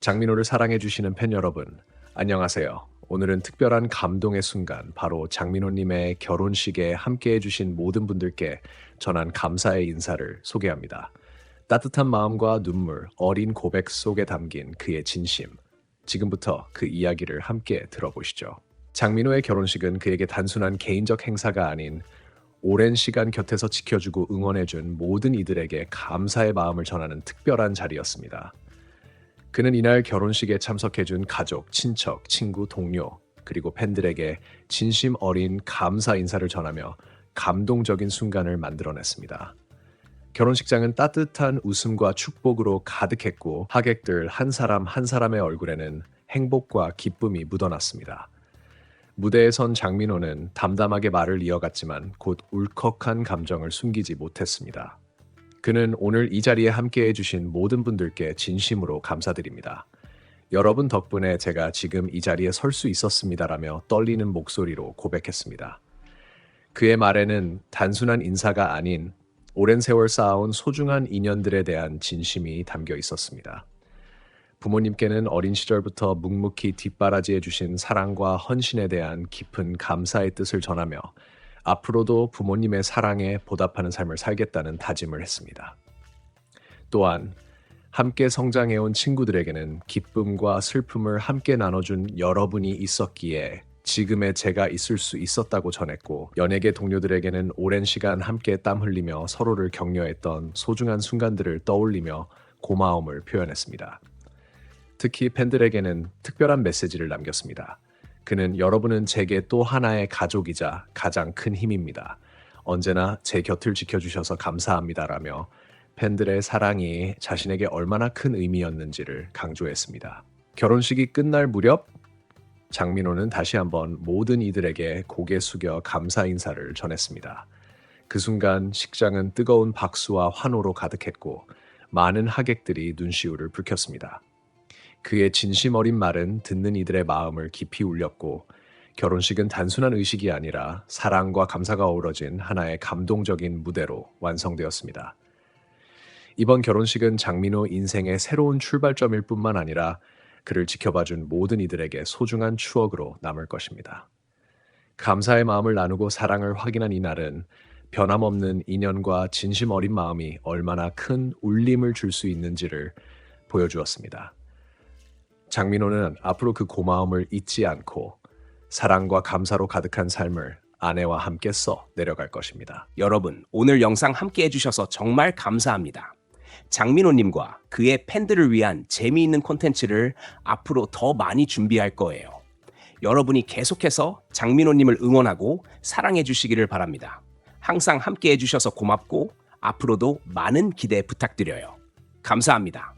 장민호를 사랑해 주시는 팬 여러분, 안녕하세요. 오늘은 특별한 감동의 순간, 바로 장민호님의 결혼식에 함께해 주신 모든 분들께 전한 감사의 인사를 소개합니다. 따뜻한 마음과 눈물, 어린 고백 속에 담긴 그의 진심. 지금부터 그 이야기를 함께 들어보시죠. 장민호의 결혼식은 그에게 단순한 개인적 행사가 아닌 오랜 시간 곁에서 지켜주고 응원해준 모든 이들에게 감사의 마음을 전하는 특별한 자리였습니다. 그는 이날 결혼식에 참석해준 가족, 친척, 친구, 동료, 그리고 팬들에게 진심 어린 감사 인사를 전하며 감동적인 순간을 만들어냈습니다. 결혼식장은 따뜻한 웃음과 축복으로 가득했고 하객들 한 사람 한 사람의 얼굴에는 행복과 기쁨이 묻어났습니다. 무대에 선 장민호는 담담하게 말을 이어갔지만 곧 울컥한 감정을 숨기지 못했습니다. 그는 오늘 이 자리에 함께 해주신 모든 분들께 진심으로 감사드립니다. 여러분 덕분에 제가 지금 이 자리에 설 수 있었습니다라며 떨리는 목소리로 고백했습니다. 그의 말에는 단순한 인사가 아닌 오랜 세월 쌓아온 소중한 인연들에 대한 진심이 담겨 있었습니다. 부모님께는 어린 시절부터 묵묵히 뒷바라지해 주신 사랑과 헌신에 대한 깊은 감사의 뜻을 전하며 앞으로도 부모님의 사랑에 보답하는 삶을 살겠다는 다짐을 했습니다. 또한 함께 성장해온 친구들에게는 기쁨과 슬픔을 함께 나눠준 여러분이 있었기에 지금의 제가 있을 수 있었다고 전했고 연예계 동료들에게는 오랜 시간 함께 땀 흘리며 서로를 격려했던 소중한 순간들을 떠올리며 고마움을 표현했습니다. 특히 팬들에게는 특별한 메시지를 남겼습니다. 그는 여러분은 제게 또 하나의 가족이자 가장 큰 힘입니다. 언제나 제 곁을 지켜주셔서 감사합니다라며 팬들의 사랑이 자신에게 얼마나 큰 의미였는지를 강조했습니다. 결혼식이 끝날 무렵 장민호는 다시 한번 모든 이들에게 고개 숙여 감사 인사를 전했습니다. 그 순간 식장은 뜨거운 박수와 환호로 가득했고 많은 하객들이 눈시울을 붉혔습니다. 그의 진심 어린 말은 듣는 이들의 마음을 깊이 울렸고 결혼식은 단순한 의식이 아니라 사랑과 감사가 어우러진 하나의 감동적인 무대로 완성되었습니다. 이번 결혼식은 장민호 인생의 새로운 출발점일 뿐만 아니라 그를 지켜봐준 모든 이들에게 소중한 추억으로 남을 것입니다. 감사의 마음을 나누고 사랑을 확인한 이날은 변함없는 인연과 진심 어린 마음이 얼마나 큰 울림을 줄 수 있는지를 보여주었습니다. 장민호는 앞으로 그 고마움을 잊지 않고 사랑과 감사로 가득한 삶을 아내와 함께 써 내려갈 것입니다. 여러분, 오늘 영상 함께 해주셔서 정말 감사합니다. 장민호님과 그의 팬들을 위한 재미있는 콘텐츠를 앞으로 더 많이 준비할 거예요. 여러분이 계속해서 장민호님을 응원하고 사랑해 주시기를 바랍니다. 항상 함께 해주셔서 고맙고 앞으로도 많은 기대 부탁드려요. 감사합니다.